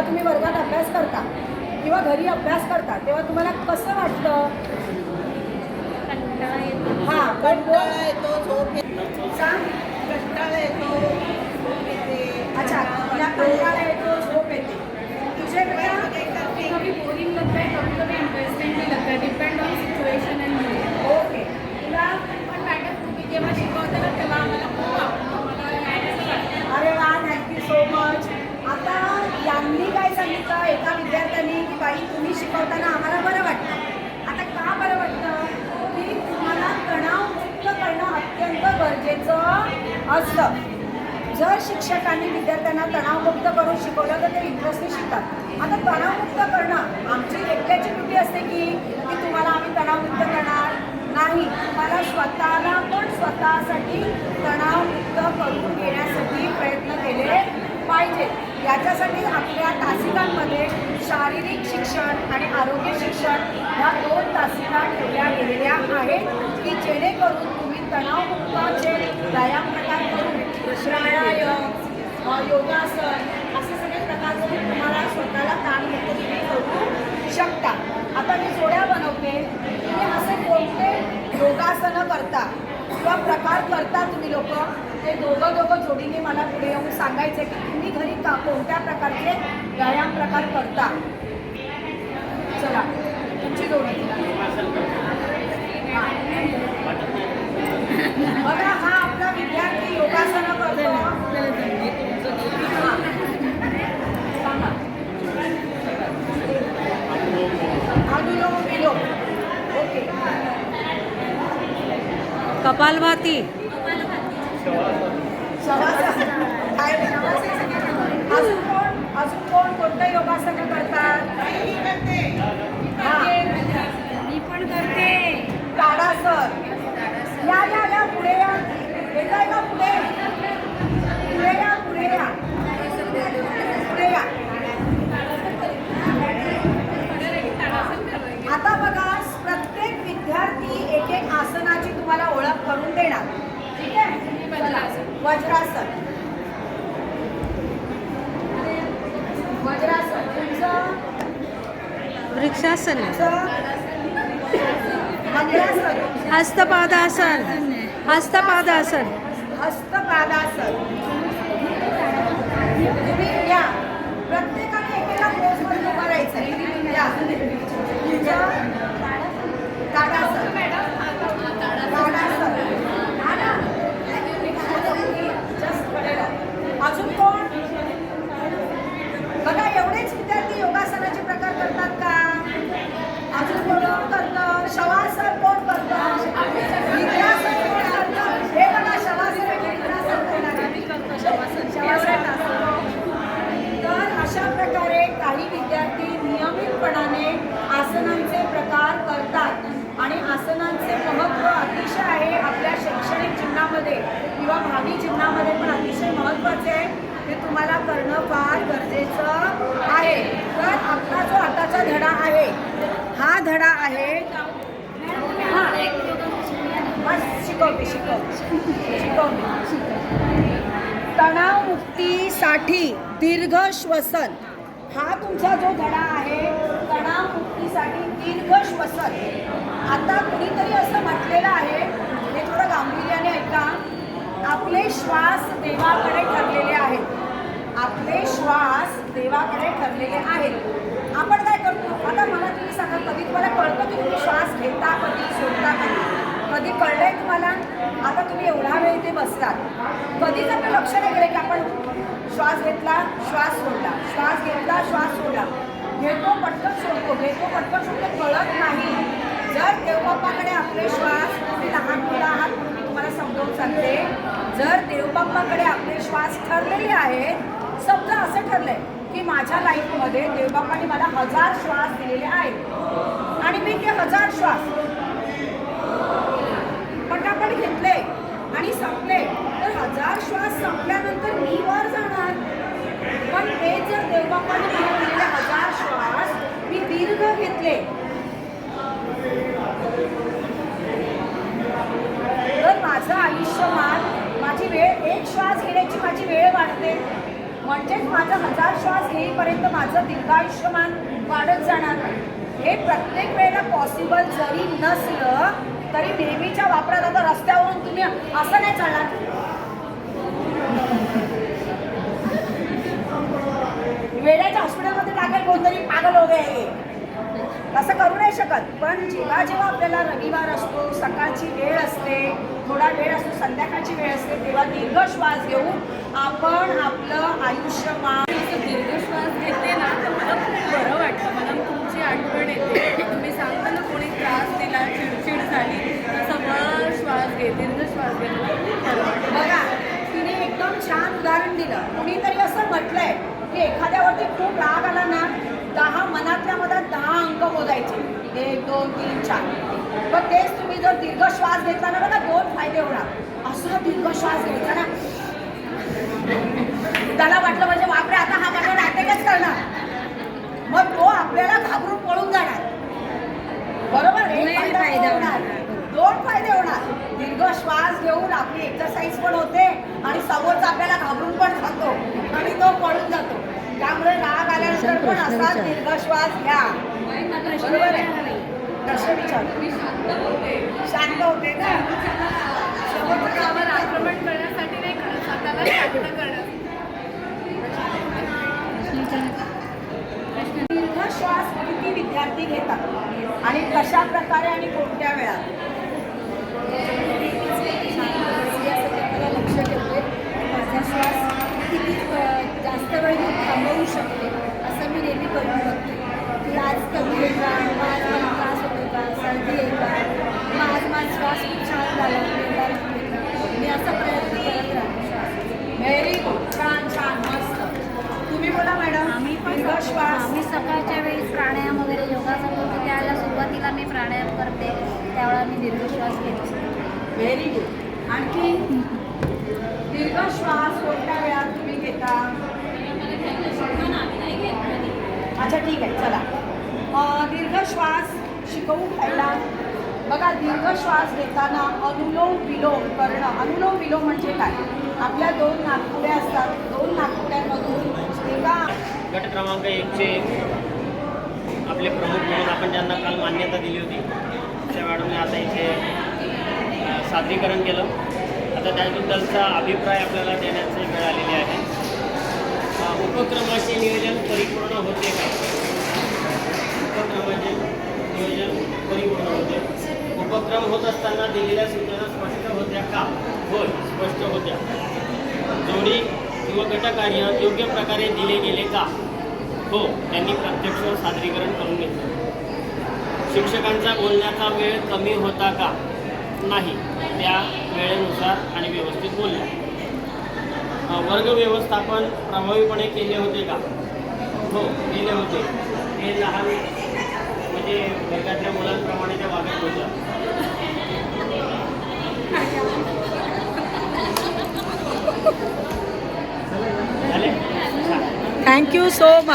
जेव्हा तुम्ही वर्गात अभ्यास करता किंवा घरी अभ्यास करता तेव्हा तुम्हाला कसं वाटतं? हां कंटाळा येतो झोप येते. सांग. कंटाळा येतो झोप येते. अच्छा कंटाळा येतो झोप येते तुझे बेटा कभी कभी बोरिंग लगता है कभी कभी इंटरेस्टिंग भी लगता है depend on situation and mood okay तुला पण मॅडम तुम्ही जेव्हा शिकवता ना तेव्हा आम्हाला खूप आवडतं मला मॅडमच वाटतं अरे वा थँक्यू सो मच आता यांनी काय सांगितलं एका विद्यार्थ्यांनी की बाई तुम्ही शिकवताना आम्हाला बरं वाटतं आता का बरं वाटतं की तुम्हाला तणावमुक्त करणं अत्यंत गरजेचं जर शिक्षकांनी विद्यार्थ्यांना तणावमुक्त करून शिकवलं तर ते इंटरेस्टने शिकतात. आता तणावमुक्त करणं आमची एकट्याची ड्युटी असते की की तुम्हाला आम्ही तणावमुक्त करणार नाही. तुम्हाला स्वतःला पण स्वतःसाठी तणावमुक्त करून घेण्यासाठी प्रयत्न केले पाहिजे. याच्यासाठी आपल्या तासिकांमध्ये शारीरिक शिक्षण आणि आरोग्य शिक्षण ह्या दोन तासिका ठेवल्या गेलेल्या आहेत की जेणेकरून तुम्ही तणावमुक्ताचे व्यायाम प्रकार करून प्राणायाम योगासन असे सगळे प्रकार करून तुम्हाला स्वतःला ताणमुक्त तुम्ही करू शकता. आता मी जोड्या बनवते. तुम्ही असे कोणते योगासनं करता किंवा प्रकार करता तुम्ही लोक? ते दोघं दोघं जोडीने मला पुढे येऊन सांगायचं की तुम्ही घरी का कोणत्या प्रकारचे व्यायाम प्रकार करता? चला तुमची जोडी हां. बघा हा आपला विद्यार्थी योगासनं करतो हां. सांगा अनुलोम विलोम ओके कपालभाती. अजून कोण अजून कोण कोणतं योगासनं करतात हां मी पण करते. ताडासन या या या पुढे या पुढे या आता बघा प्रत्येक विद्यार्थी एक एक आसनाची तुम्हाला ओळख करून देणार. ठीक आहे? वज्रासन. वृक्षासन. हस्तपादासन. हस्तपादासन. हस्तपादासन. तुम्ही या. प्रत्येकाने एकेका पोजमध्ये उभं राहायचं या. तुमचं? ताडासन ताडासन हा ना Just कडे राहा. अजून कोण बघा एवढेच विद्यार्थी योगासनाचे प्रकार करतात का अजून कोण करतं शवासन कोण करतं विद्यासन कोण करतं हे बघा शवासन आणि विद्यासन करणारे. शवासन असतं. तर अशा प्रकारे काही विद्यार्थी नियमितपणाने आसनांचे प्रकार करतात आणि आसनांचे महत्त्व अतिशय आहे आपल्या शैक्षणिक जीवनामध्ये किंवा भावी जीवनामध्ये पण अतिशय महत्त्वाचे आहे आम्हाला करणं फार गरजेचं आहे. तर आपला जो आताचा धडा आहे हा धडा आहे हां. बस शिकवते शिकवते शिकवते. तणावमुक्तीसाठी दीर्घ श्वसन. हा तुमचा जो धडा आहे तणावमुक्तीसाठी दीर्घ श्वसन. आता कुणीतरी असं म्हटलेलं आहे हे थोडं गांभीर्याने ऐका. आपले श्वास देवाकडे ठरलेले आहेत. आपले श्वास देवाकडे ठरलेले आहेत. आपण काय करतो? आता मला तुम्ही सांगा कधी तुम्हाला कळतं की तुम्ही श्वास घेता कधी सोडता कधी कधी कळलंय तुम्हाला? आता तुम्ही एवढा वेळ इथे बसलात. कधीच आपलं लक्ष नाही गेलं की आपण श्वास घेतला श्वास सोडला श्वास घेतला श्वास सोडला. घेतो पटकन सोडतो घेतो पटकन सोडतो कळत नाही. जर देवबाप्पाकडे आपले श्वास तुम्ही लहान मुलं आहात मी तुम्हाला समजावून सांगते. जर देवबाप्पाकडे आपले श्वास ठरलेले आहेत समजा असं ठरलंय की माझ्या लाईफमध्ये देवबाप्पाने मला हजार श्वास दिलेले आहेत. आणि मी ते हजार श्वास पटापट घेतले आणि संपले. तर हजार श्वास संपल्यानंतर मी वर जाणार. पण हे जर देवबाप्पाने मला दिलेले हजार श्वास मी दीर्घ घेतले तर माझं आयुष्यमान माझी वेळ एक श्वास घेण्याची माझी वेळ वाढते म्हणजेच माझा हजार श्वास येईपर्यंत माझं दीर्घायुष्यमान वाढत जाणार हे प्रत्येक वेळेला पॉसिबल जरी नसलं तरी नेहमीच्या वापरात आता रस्त्यावरून तुम्ही असं नाही चालणार. वेळेच्या हॉस्पिटलमध्ये टाकेल कोणतरी पागल हो तसं करू नाही शकत. पण जेव्हा जेव्हा आपल्याला रविवार असतो सकाळची वेळ असते थोडा वेळ असतो संध्याकाळची वेळ असते तेव्हा दीर्घ श्वास घेऊन आपण आपलं आयुष्यमान असं दीर्घ श्वास घेते ना तर मला खूप बरं वाटतं. मला तुमची आठवण येते. तुम्ही सांगता ना कोणी त्रास दिला चिडचिड झाली सगळं श्वास घे दीर्घ श्वास घे. मला खूप बरं वाटतं. बघा तिने एकदम छान उदाहरण दिलं. कुणीतरी असं म्हटलंय की एखाद्यावरती खूप राग आला ना दहा मनातल्या अंक मोजायचे एक दोन तीन चार. पण तेच तुम्ही जर दीर्घ श्वास घेतला ना बघा दोन फायदे होणार. असा दीर्घ श्वास घ्यायचा ना. त्याला वाटलं म्हणजे बापरे आता हा माझ्यावर अटॅकच करणार. मग तो आपल्याला घाबरून पळून जाणार. बरोबर? एक फायदा होणार. दोन फायदे होणार. दीर्घ श्वास घेऊन आपली एक्सरसाइज पण होते आणि समोरचा आपल्याला घाबरून पण जातो आणि तो पळून जातो. त्यामुळे राग आल्यानंतर पण असा. दीर्घ श्वास घ्या. प्रश्न विचार मी शांत होते शांत होते ना समोरच्यावर आक्रमण करण्यासाठी नाही करत स्वतःला शांत करण्यासाठी दीर्घ श्वास किती विद्यार्थी घेतात आणि कशा प्रकारे आणि कोणत्या वेळात मला लक्ष ठेवते माझा श्वास किती अ, जास्त वेळ मी थांबवू शकते असं मी नेहमी करून बघते की आज कमी आहे का मग आज मला त्रास होतो का सर्दी आहे का मग आज माझा श्वास खूप छान झाला वेगळा झाला का? मी असा प्रयत्न करत राहते श्वास व्हेरी गुड छान छान मस्त तुम्ही बोला मॅडम आम्ही पण दीर्घ श्वास आम्ही सकाळच्या वेळेस प्राणायाम वगैरे योगासन करतो त्यावेळेला सुरुवातीला मी प्राणायाम करते त्यावेळेला मी दीर्घ श्वास घेते. व्हेरी गुड आणखी दीर्घ श्वास कोणत्या वेळात तुम्ही घेता? अच्छा ठीक आहे चला. अं, दीर्घ श्वास शिकवू पहिला बघा दीर्घ श्वास घेताना अनुलोम विलोम करणं अनुलोम विलोम म्हणजे काय? आपल्या दोन नागपुड्या असतात दोन नागपुड्यांमधून एका गट क्रमांक एकचे आपले प्रमुख म्हणून आपण ज्यांना काल मान्यता दिली होती त्या मॅडमने आता इथे सादरीकरण केलं. आता त्याबद्दलचा अभिप्राय आपल्याला देण्याची वेळ आलेली आहे. उपक्रमाचे नियोजन परिपूर्ण होते का? उपक्रमाचे नियोजन परिपूर्ण होते. उपक्रम होत असताना दिलेल्या सूचना स्पष्ट होत्या का? होय स्पष्ट होत्या. जोडी किंवा गटकार्य योग्य प्रकारे दिले गेले का? हो त्यांनी प्रत्यक्ष सादरीकरण करून घेतलं. शिक्षकांचा बोलण्याचा वेळ कमी होता का? नाही. त्या वेळेनुसार आणि व्यवस्थित बोलल्या. वर्ग व्यवस्थापन प्रभावीपणे केले होते का? हो केले होते. हे लहान म्हणजे वर्गातल्या मुलांप्रमाणे त्या वागत होत्या. झाले? Thank you so much